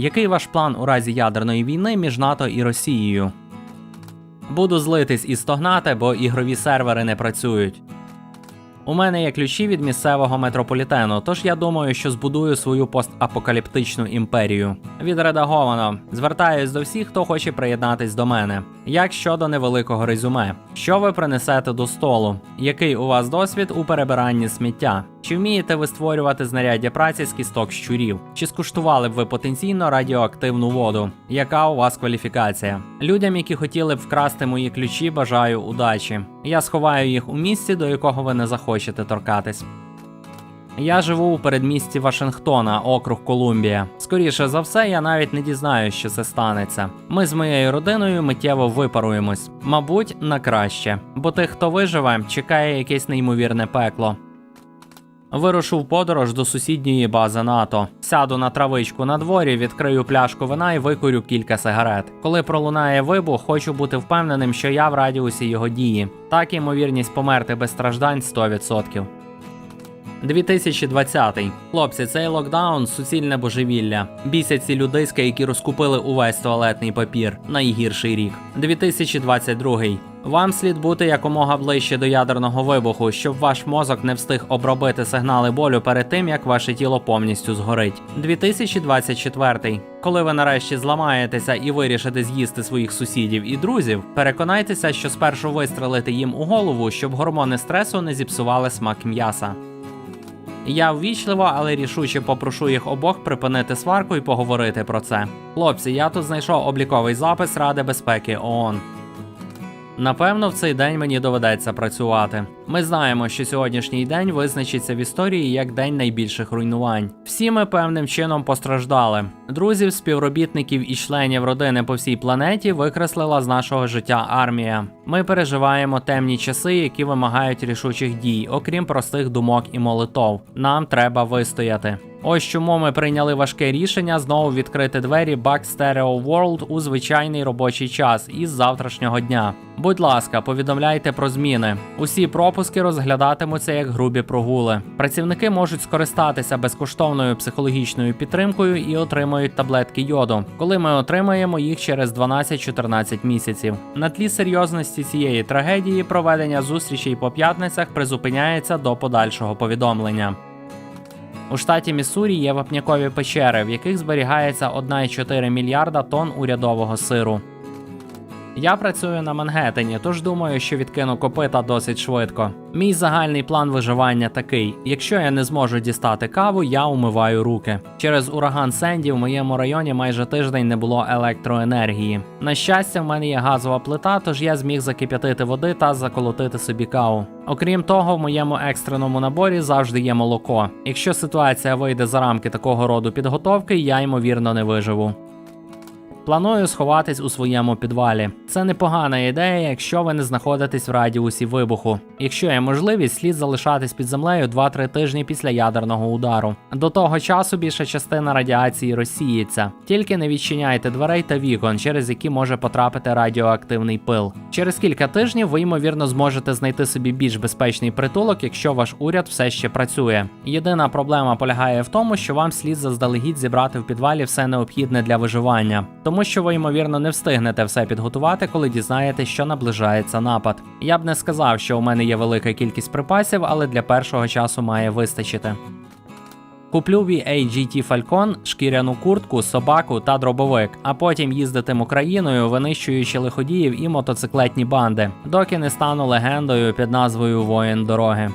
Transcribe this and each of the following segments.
Який ваш план у разі ядерної війни між НАТО і Росією? Буду злитись і стогнати, бо ігрові сервери не працюють. У мене є ключі від місцевого метрополітену, тож я думаю, що збудую свою постапокаліптичну імперію. Відредаговано. Звертаюсь до всіх, хто хоче приєднатись до мене. Як щодо невеликого резюме, що ви принесете до столу? Який у вас досвід у перебиранні сміття? Чи вмієте ви створювати знаряддя праці з кісток щурів? Чи скуштували б ви потенційно радіоактивну воду? Яка у вас кваліфікація? Людям, які хотіли б вкрасти мої ключі, бажаю удачі. Я сховаю їх у місці, до якого ви не захочете торкатись. Я живу у передмісті Вашингтона, округ Колумбія. Скоріше за все, я навіть не дізнаюсь, що це станеться. Ми з моєю родиною миттєво випаруємось, мабуть, на краще, бо тих, хто виживе, чекає якесь неймовірне пекло. Вирушу в подорож до сусідньої бази НАТО. Сяду на травичку на дворі, відкрию пляшку вина і викурю кілька сигарет. Коли пролунає вибух, хочу бути впевненим, що я в радіусі його дії. Так ймовірність померти без страждань 100%. 2020. Хлопці, цей локдаун суцільне божевілля. Бісять ці людиська, які розкупили увесь туалетний папір. Найгірший рік. 2022. Вам слід бути якомога ближче до ядерного вибуху, щоб ваш мозок не встиг обробити сигнали болю перед тим, як ваше тіло повністю згорить. 2024. Коли ви нарешті зламаєтеся і вирішите з'їсти своїх сусідів і друзів, переконайтеся, що спершу вистрелите їм у голову, щоб гормони стресу не зіпсували смак м'яса. Я ввічливо, але рішуче попрошу їх обох припинити сварку і поговорити про це. Хлопці, я тут знайшов обліковий запис Ради безпеки ООН. Напевно, в цей день мені доведеться працювати. Ми знаємо, що сьогоднішній день визначиться в історії як день найбільших руйнувань. Всі ми певним чином постраждали. Друзів, співробітників і членів родини по всій планеті викреслила з нашого життя армія. Ми переживаємо темні часи, які вимагають рішучих дій, окрім простих думок і молитов. Нам треба вистояти. Ось чому ми прийняли важке рішення знову відкрити двері Back Stereo World у звичайний робочий час із завтрашнього дня. Будь ласка, повідомляйте про зміни. Усі пропуски розглядатимуться як грубі прогули. Працівники можуть скористатися безкоштовною психологічною підтримкою і отримають таблетки йоду, коли ми отримаємо їх через 12-14 місяців. На тлі серйозності цієї трагедії проведення зустрічей по п'ятницях призупиняється до подальшого повідомлення. У штаті Міссурі є вапнякові печери, в яких зберігається 1,4 мільярда тонн урядового сиру. Я працюю на Мангеттені, тож думаю, що відкину копита досить швидко. Мій загальний план виживання такий: якщо я не зможу дістати каву, я умиваю руки. Через ураган Сенді в моєму районі майже тиждень не було електроенергії. На щастя, в мене є газова плита, тож я зміг закип'ятити води та заколотити собі каву. Окрім того, в моєму екстреному наборі завжди є молоко. Якщо ситуація вийде за рамки такого роду підготовки, я ймовірно не виживу. Планую сховатись у своєму підвалі. Це непогана ідея, якщо ви не знаходитесь в радіусі вибуху. Якщо є можливість, слід залишатись під землею 2-3 тижні після ядерного удару. До того часу більша частина радіації розсіється. Тільки не відчиняйте дверей та вікон, через які може потрапити радіоактивний пил. Через кілька тижнів ви ймовірно зможете знайти собі більш безпечний притулок, якщо ваш уряд все ще працює. Єдина проблема полягає в тому, що вам слід заздалегідь зібрати в підвалі все необхідне для виживання тому що ви ймовірно не встигнете все підготувати, коли дізнаєтесь, що наближається напад. Я б не сказав, що у мене є велика кількість припасів, але для першого часу має вистачити. Куплю VA GT Falcon, шкіряну куртку, собаку та дробовик, а потім їздитиму країною, винищуючи лиходіїв і мотоциклетні банди, доки не стану легендою під назвою Воїн дороги.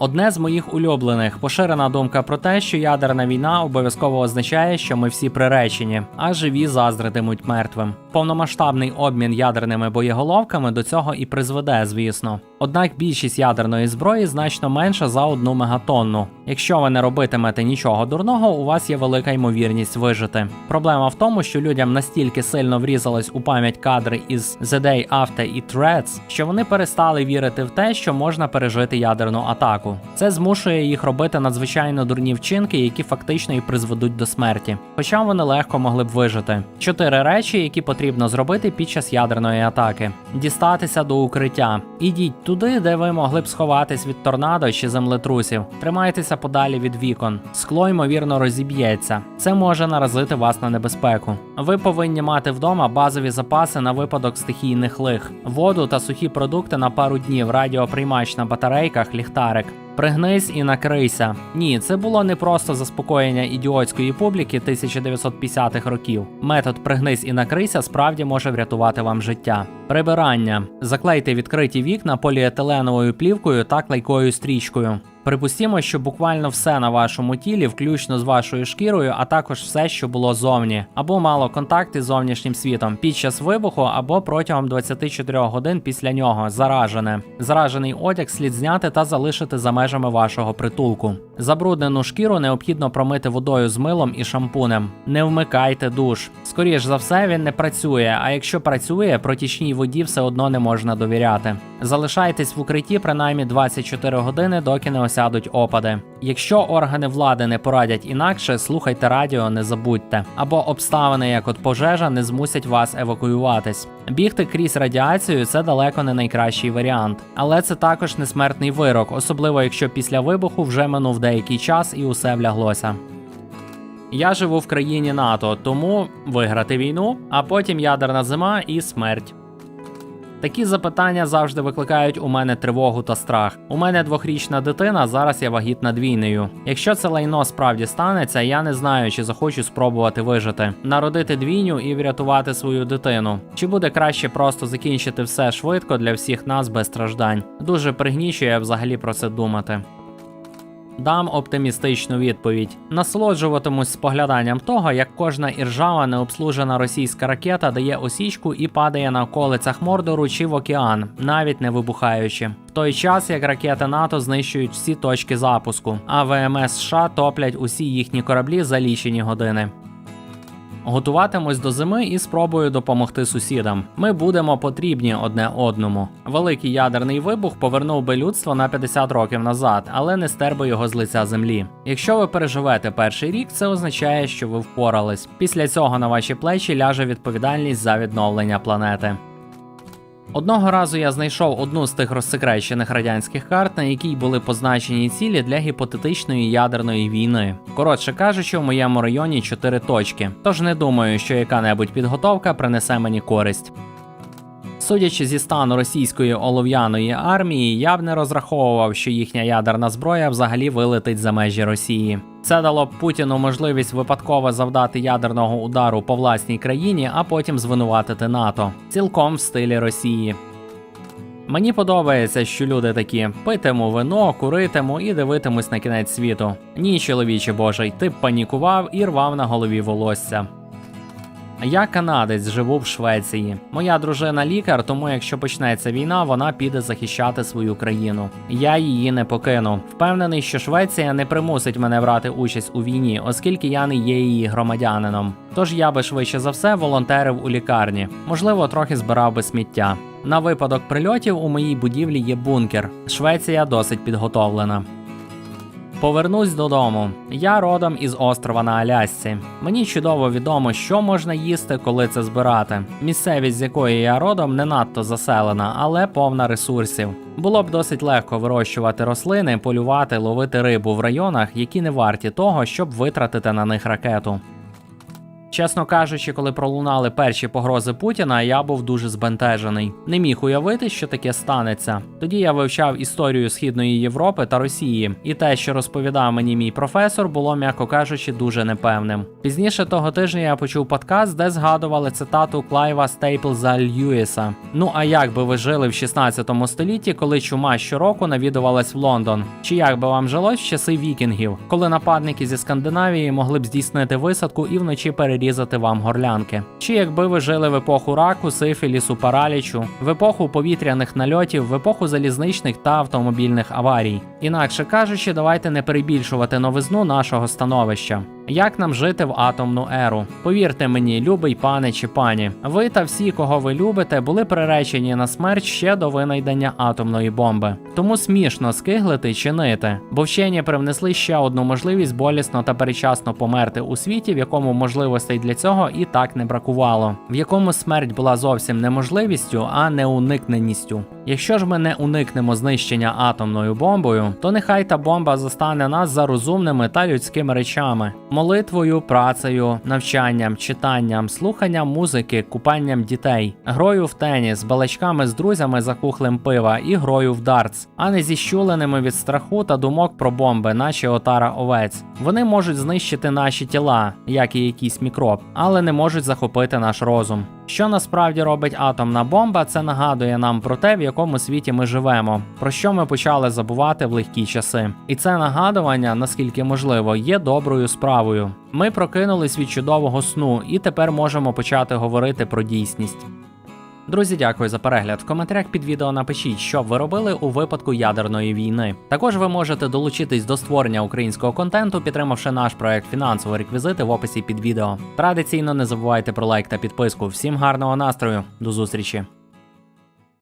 Одне з моїх улюблених поширена думка про те, що ядерна війна обов'язково означає, що ми всі приречені, а живі заздритимуть мертвим. Повномасштабний обмін ядерними боєголовками до цього і призведе, звісно. Однак більшість ядерної зброї значно менша за одну мегатонну. Якщо ви не робитимете нічого дурного, у вас є велика ймовірність вижити. Проблема в тому, що людям настільки сильно врізались у пам'ять кадри із The Day After і Threads, що вони перестали вірити в те, що можна пережити ядерну атаку. Це змушує їх робити надзвичайно дурні вчинки, які фактично і призведуть до смерті. Хоча вони легко могли б вижити. Чотири речі, які потрібно зробити під час ядерної атаки: дістатися до укриття. Ідіть туди, де ви могли б сховатись від торнадо чи землетрусів. Тримайтеся подалі від вікон. Скло ймовірно розіб'ється. Це може наразити вас на небезпеку. Ви повинні мати вдома базові запаси на випадок стихійних лих, воду та сухі продукти на пару днів, радіоприймач на батарейках, ліхтарик. Пригнись і накрийся. Ні, це було не просто заспокоєння ідіотської публіки 1950-х років. Метод пригнись і накрийся справді може врятувати вам життя. Прибирання. Заклейте відкриті вікна поліетиленовою плівкою та клейкою стрічкою. Припустімо, що буквально все на вашому тілі, включно з вашою шкірою, а також все, що було зовні, або мало контакти з зовнішнім світом під час вибуху або протягом 24 годин після нього, заражене. Заражений одяг слід зняти та залишити за межами вашого притулку. Забруднену шкіру необхідно промити водою з милом і шампунем. Не вмикайте душ. Скоріш за все, він не працює, а якщо працює, протічній воді все одно не можна довіряти. Залишайтесь в укритті принаймні 24 години, доки не осядуть опади. Якщо органи влади не порадять інакше, слухайте радіо, не забудьте. Або обставини, як от пожежа, не змусять вас евакуюватись. Бігти крізь радіацію це далеко не найкращий варіант, але це також не смертний вирок, особливо якщо після вибуху вже минув деякий час і усе вляглося. Я живу в країні НАТО, тому виграти війну, а потім ядерна зима і смерть. Такі запитання завжди викликають у мене тривогу та страх. У мене двохрічна дитина, зараз я вагітна двійнею. Якщо це лайно справді станеться, я не знаю, чи захочу спробувати вижити, народити двійню і врятувати свою дитину. Чи буде краще просто закінчити все швидко для всіх нас без страждань? Дуже пригнічує взагалі про це думати. Дам оптимістичну відповідь. Насолоджуватимусь спогляданням того, як кожна іржава необслужена російська ракета дає осічку і падає на околицях Мордору чи в океан, навіть не вибухаючи. В той час як ракети НАТО знищують всі точки запуску, а ВМС США топлять усі їхні кораблі за лічені години. Готуватимусь до зими і спробую допомогти сусідам. Ми будемо потрібні одне одному. Великий ядерний вибух повернув би людство на 50 років назад, але не стер би його з лиця землі. Якщо ви переживете перший рік, це означає, що ви впорались. Після цього на ваші плечі ляже відповідальність за відновлення планети. Одного разу я знайшов одну з тих розсекречених радянських карт, на якій були позначені цілі для гіпотетичної ядерної війни. Коротше кажучи, в моєму районі чотири точки. Тож не думаю, що яка-небудь підготовка принесе мені користь. Судячи зі стану російської олов'яної армії, я б не розраховував, що їхня ядерна зброя взагалі вилетить за межі Росії. Це дало б Путіну можливість випадково завдати ядерного удару по власній країні, а потім звинуватити НАТО, цілком в стилі Росії. Мені подобається, що люди такі питиму вино, куритиму і дивитимусь на кінець світу. Ні, чоловіче божий, ти б панікував і рвав на голові волосся. Я канадець, живу в Швеції. Моя дружина лікар, тому якщо почнеться війна, вона піде захищати свою країну. Я її не покину. Впевнений, що Швеція не примусить мене брати участь у війні, оскільки я не є її громадянином. Тож я би швидше за все волонтерив у лікарні, можливо, трохи збирав би сміття. На випадок прильотів у моїй будівлі є бункер. Швеція досить підготовлена. Повернусь додому. Я родом із острова на Алясці. Мені чудово відомо, що можна їсти, коли це збирати. Місцевість, з якої я родом, не надто заселена, але повна ресурсів. Було б досить легко вирощувати рослини, полювати, ловити рибу в районах, які не варті того, щоб витратити на них ракету. Чесно кажучи, коли пролунали перші погрози Путіна, я був дуже збентежений. Не міг уявити, що таке станеться. Тоді я вивчав історію Східної Європи та Росії, і те, що розповідав мені мій професор, було, м'яко кажучи, дуже непевним. Пізніше того тижня я почув подкаст, де згадували цитату Клайва Стейплза Льюіса. Ну а як би ви жили в 16 столітті, коли чума щороку навідувалась в Лондон? Чи як би вам жилось в часи вікінгів, коли нападники зі Скандинавії могли б здійснити висадку і вночі перерізати вам горлянки? Чи якби ви жили в епоху раку, сифілісу, паралічу, в епоху повітряних нальотів, в епоху залізничних та автомобільних аварій? Інакше кажучи, давайте не перебільшувати новизну нашого становища. Як нам жити в атомну еру? Повірте мені, любий пане чи пані, ви та всі, кого ви любите, були приречені на смерть ще до винайдення атомної бомби. Тому смішно скиглити чи нити, бо вчені привнесли ще одну можливість болісно та перечасно померти у світі, в якому можливостей для цього і так не бракувало, в якому смерть була зовсім не можливістю, а не уникненістю. Якщо ж ми не уникнемо знищення атомною бомбою, то нехай та бомба застане нас за розумними та людськими речами: молитвою, працею, навчанням, читанням, слуханням музики, купанням дітей, грою в теніс, балачками з друзями за кухлем пива і грою в дартс, а не зіщуленими від страху та думок про бомби, наче отара овець. Вони можуть знищити наші тіла, як і якийсь мікроб, але не можуть захопити наш розум. Що насправді робить атомна бомба, це нагадує нам про те, в якому світі ми живемо, про що ми почали забувати в легкі часи. І це нагадування, наскільки можливо, є доброю справою. Ми прокинулись від чудового сну і тепер можемо почати говорити про дійсність. Друзі, дякую за перегляд. В коментарях під відео напишіть, що ви робили у випадку ядерної війни. Також ви можете долучитись до створення українського контенту, підтримавши наш проект фінансово реквізити в описі під відео. Традиційно не забувайте про лайк та підписку. Всім гарного настрою, до зустрічі!